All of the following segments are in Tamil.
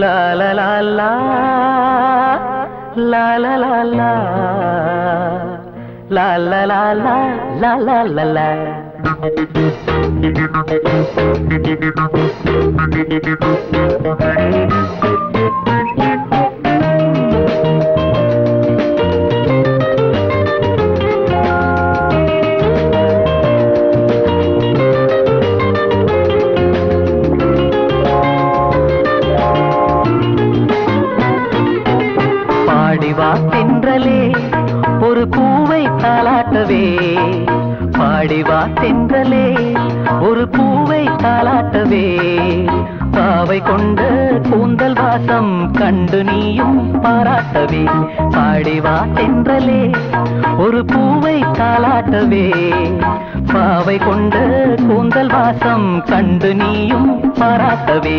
లాలలా లాలలా లాలలా లాలలా Thank you. தாளாட்டவே பாவை கொண்ட கூந்தல் வாசம் கண்டு நீயும் பாராட்டவே. பாடிவா தென்றலே ஒரு பூவை தாளாட்டவே. பாவை கொண்ட கூந்தல் வாசம் கண்டு நீயும் பாராட்டவே.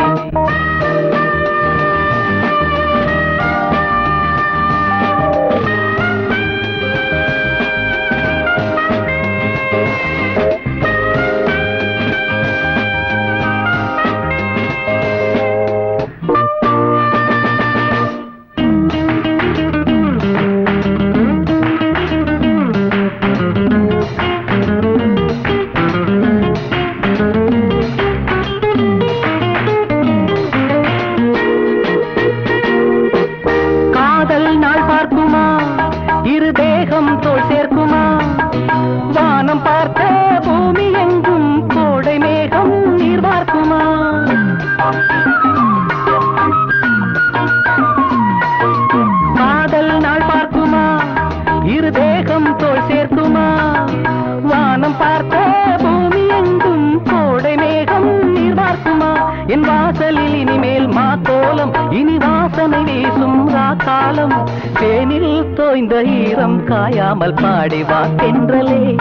தேனில் ஈரம் காயாமல் பாடிவா தென்றலே.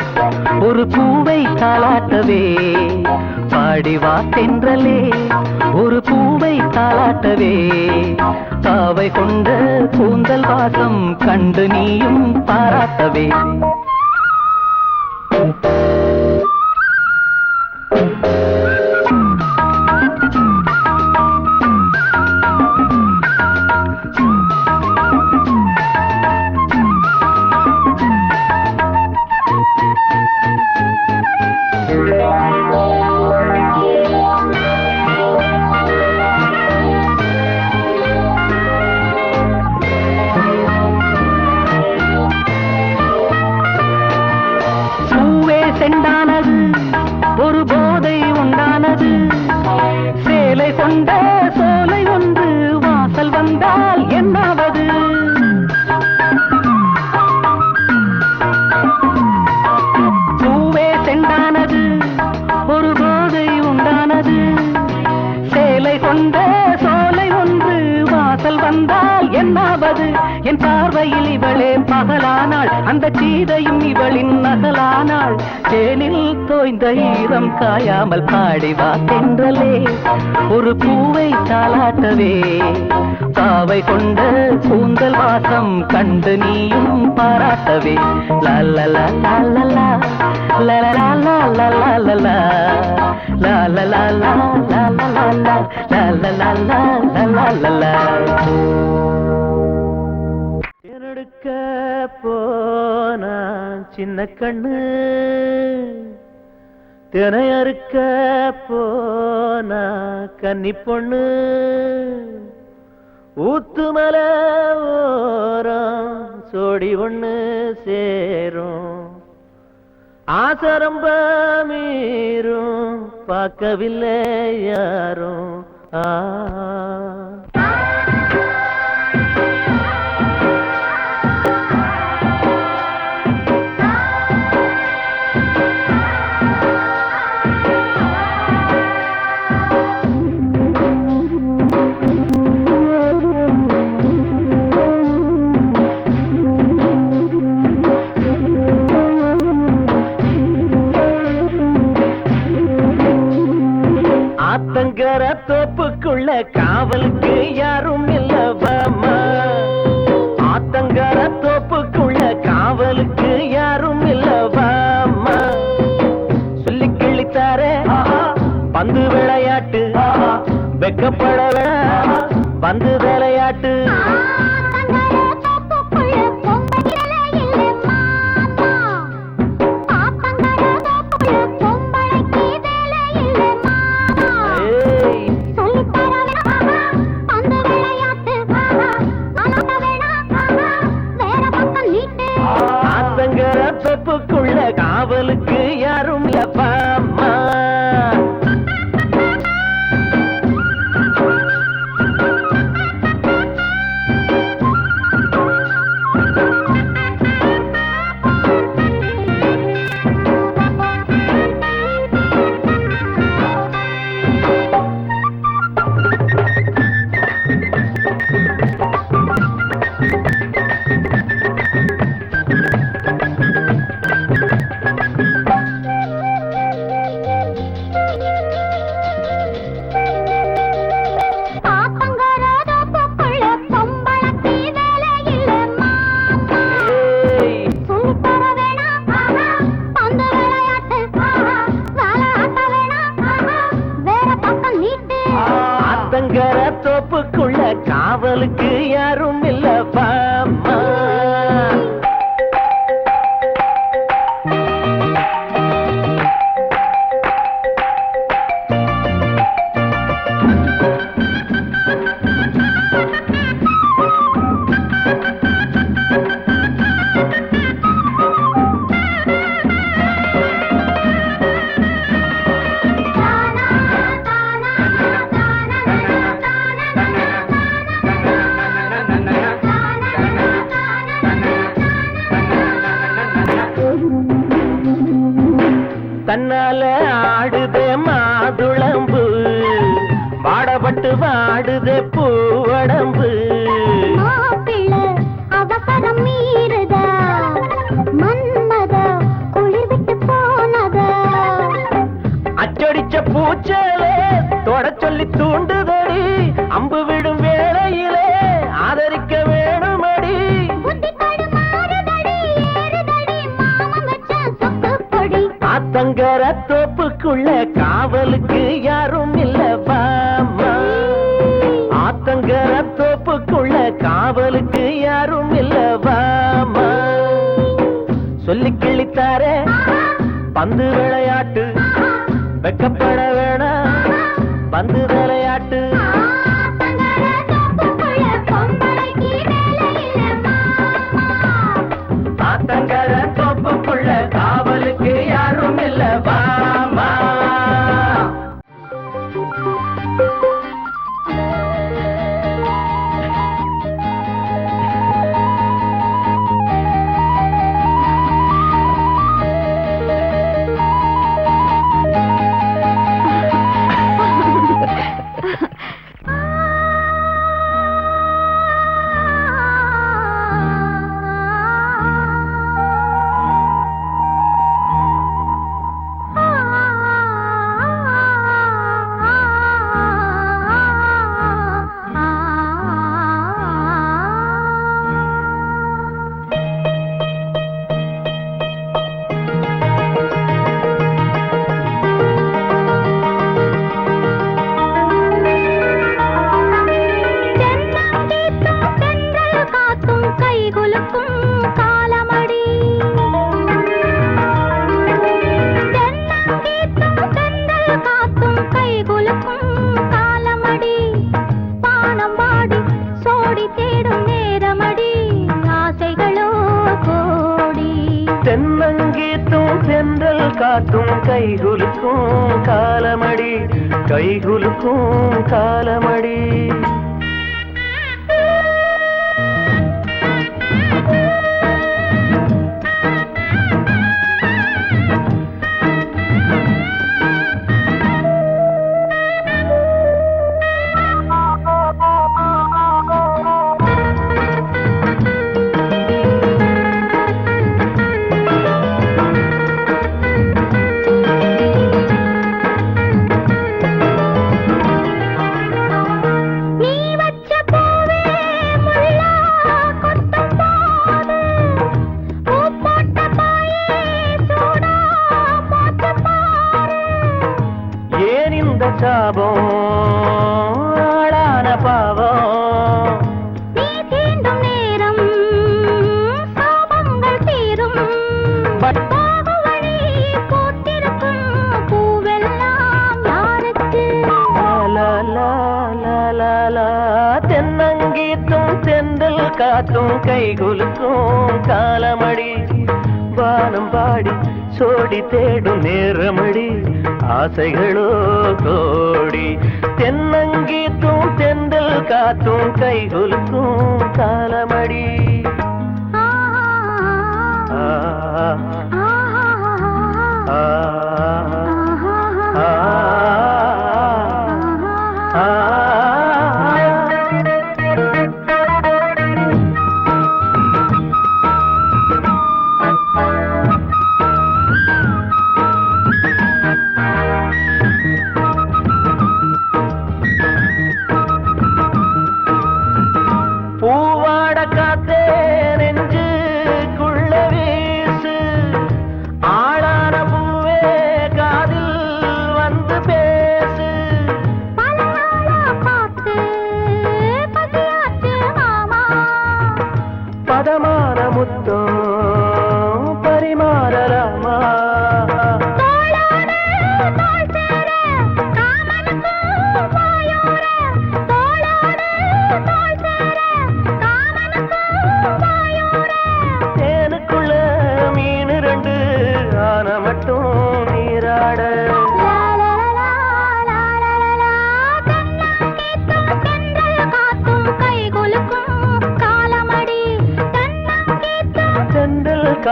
ஒரு பூவை தாளாட்டவே பாடிவா தென்றலே. ஒரு பூவை தாளாட்டவே காவை கொண்ட கூந்தல் வாசம் கண்டு நீயும் பாராட்டவே. கொண்ட சோலை ஒன்று வாசல் வந்தால் என்னாவது என் பார்வையில் இவளே பகலானாள் அந்த சீதையும் இவளின் நகலானாள் தேனில் தோய்ந்த ஈரம் காயாமல் பாடிவா தென்றலே ஒரு பூவை தாளாட்டவே பாவை கொண்ட கூந்தல் வாசம் கண்டு நீயும் பாராட்டவே லல்லலா லல்லலா லலலா லலலா லலலா லலலா சின்ன கண்ணு. தினை அறுக்க போனா கன்னி பொண்ணு. ஊத்துமல ஓரம் சோடி ஒண்ணு சேரும். ஆசரம்ப மீறும் பார்க்கவில்லை யாரும். ஆ தோப்புக்குள்ள காவலுக்கு யாரும் இல்ல பாமா ஆத்தங்கர தோப்புக்குள்ள காவலுக்கு யாரும் இல்ல பாமா சொல்லி கிழித்தார பந்து விளையாட்டு வெக்கப்பட பந்து விளையாட்டு. தோப்புக்குள்ள காவலுக்கு யாரும் இல்லப்பா சங்கர தோப்புக்குள்ள காவலுக்கு யாரும் இல்ல பாமா ஆத்தங்கர தோப்புக்குள்ள காவலுக்கு யாரும் இல்ல வாமா சொல்லி கிழித்தார பந்து விளையாட்டு வெக்கப்பட காத்தும் கை குலுக்கும் காலமடி. வானம் பாடி சோடி தேடும் நேரமடி. ஆசைகளோ கோடி. தென்னங்கீத்தும் தெந்தல் காத்தும் கை குலுக்கும் காலமடி. ஆ ஆ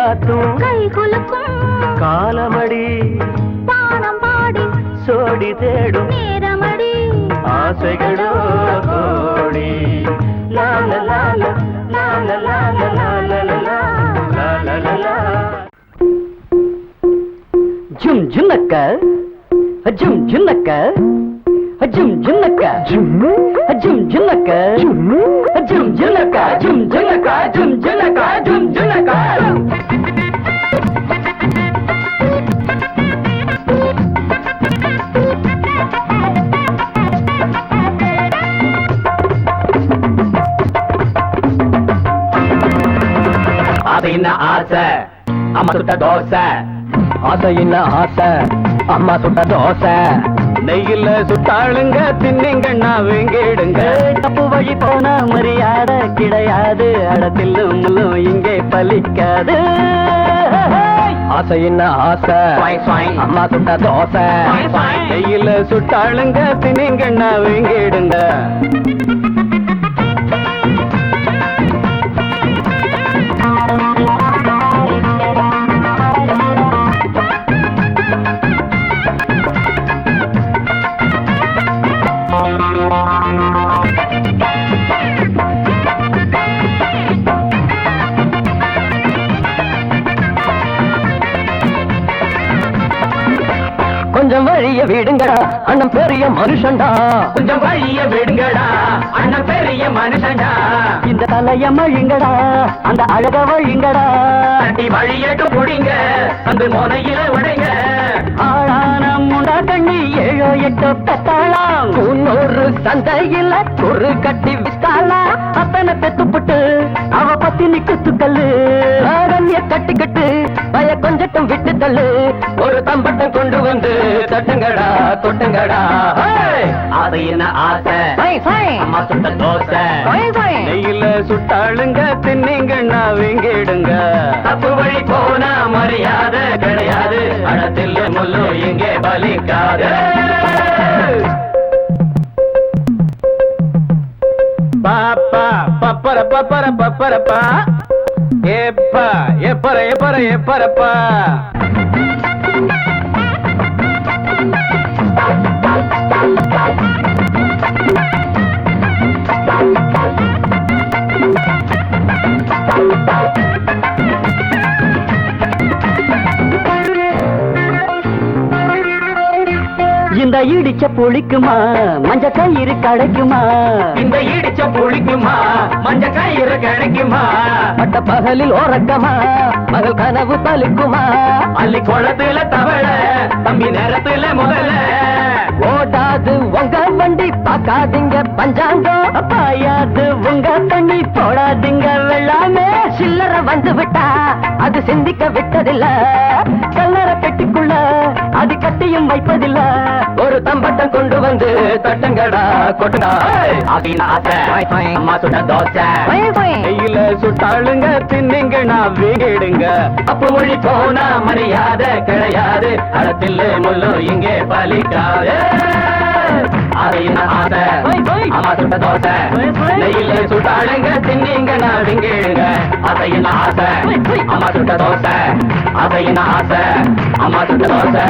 காத்தும் கை குலுக்கும் காலமடி பானம் பாடி சோடி தேடும் நேரமடி ஆசைகளோ கோடி லால லால லால லால லால லால லால ஜும் ஜுன்னக்க ஜும் ஜுன்னக்க ஜும் ஜுன்னக்க ஜும் ஜும் ஜுன்னக்க ஜும் ஜும் ஜுன்னக்க ஜும் ஜுன்னக்க ஜும் ஆசை. அம்மா சுட்ட தோசை. ஆசை என்ன ஆசை? அம்மா சுட்ட தோசை. நெய்யில சுட்டாளுங்க தின்னிங்கண்ணா வேங்கிடுங்க. தப்பு வழி போன மரியாதை கிடையாது. அடத்தில் முள்ளும் இங்கே பலிக்காது. ஆசை என்ன ஆசை. அம்மா சுட்ட தோசை. நெய்யில சுட்டாளுங்க தின்னிங்கண்ணா வேங்கிடுங்க. கொஞ்சம் வழிய விடுங்கடா. அண்ணன் பெரிய மனுஷன்டா. கொஞ்சம் வழிய விடுங்கடா. அண்ணன் பெரிய மனுஷன்டா. இந்த தலைய மழிங்கடா. அந்த அழக வழிங்கடா. தட்டி வழியட்டு புடிங்க. அந்த முனையில உடைங்க. ஆளான முண்டா கண்ணி ஏழோ எட்டோ பெத்தாளாம். முன்னூறு சந்தையில ஒரு கட்டி வித்தாளா அத்தனை பெத்துப்புட்டு அவ பத்தினி குத்துக்கல்லு. ஆரண்ய கட்டிக்கட்டு தள்ளு. ஒரு தம்பட்டம் கொண்டு வந்து தட்டுங்கடா தொட்டுங்கடா. ஹேய்! அது என்ன ஆசை? அம்மா சுட்ட தோசை. நெய்யில சுட்டாளுங்க தின்னிங்கண்ணா வேங்கிடுங்க. தப்பு வழி போனா மரியாதை கிடையாது. அடத்தில் முள்ளு இங்கே பலிக்காது. பாப்பா பப்பர பப்பர பப்பரப்பா. ஏப்பா எப்பர எப்பர எப்பரப்பா இந்த இடிச்ச புளிக்குமா? மஞ்ச கயிறு கிடைக்குமா? இந்த இடிச்ச புளிக்குமா? மஞ்ச கயிறு கிடைக்குமா? பட்ட பகலில் ஓரக்கமா மகள் கனவு பலிக்குமா அள்ளி குளத்துல தவள தம்பி நேரத்துல முதல்ல ஓடாது உங்க பார்க்காதீங்க பஞ்சாங்கம் பாயாது உங்க தண்ணி போடாதீங்க. வெள்ளாமே சில்லற வந்து விட்டா அது சிந்திக்க விட்டதில்ல. கல்லற பெட்டிக்குள்ள அது கட்டியும் வைப்பதில்ல. ஒரு தம்பட்டம் கொண்டு வந்து தட்டங்கடா கொட்டுடா அம்மா சுட்ட தோசை. கையில சுட்டாளுங்க தின்னுங்க நான் வீடுங்க அப்பு மொழி போனா மரியாதை கிடையாது. அடத்தில்லு முள்ளு இங்கே பலிக்காது. என்ன ஆசை. அம்மா சுட்ட தோசை. நெய்யில சுட்டாளுங்க தின்னீங்க அது என்ன ஆசை. அம்மா சுட்ட தோசை. அது என்ன ஆசை. அம்மா சுட்ட தோசை.